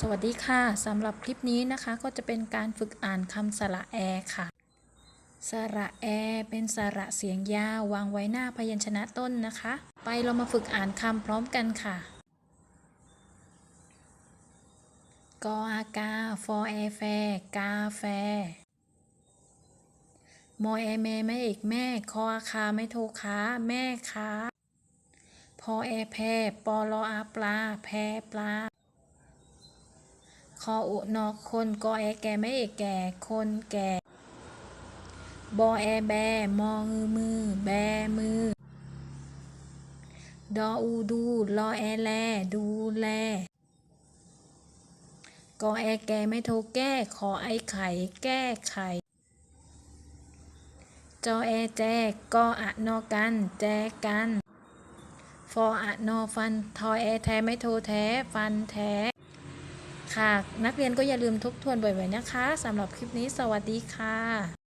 สวัสดีค่ะสำหรับคลิปนี้นะคะก็จะเป็นการฝึกอ่านคำสระแอค่ะ สระแอเป็นสระเสียงยาววางไว้หน้าพยัญชนะต้นนะคะ ไปเรามาฝึกอ่านคำพร้อมกันค่ะกออากาฟอแอแฟกาแฟมอแอแม่แม่เอกแม่คออาคาไม่โทคาแม่ค้าพอแอแพปอลออาปลาแพปลา คออุนอคนกอแอแกไม่เอกแก่ คนแก่ บอแอแบ มอมือมือ แบมือ ดออูดูรอแอแล ดูแล กอแอแกไม่โทรแก้ ขอไอไข่ แก้ไข จอแอแจกออะนอกัน แจกัน ฟออะนอฟัน ทอแอแท้ไม่โทรแท้ ฟันแท้ ค่ะ นักเรียนก็อย่าลืมทบทวนบ่อยๆนะคะสำหรับคลิปนี้สวัสดีค่ะ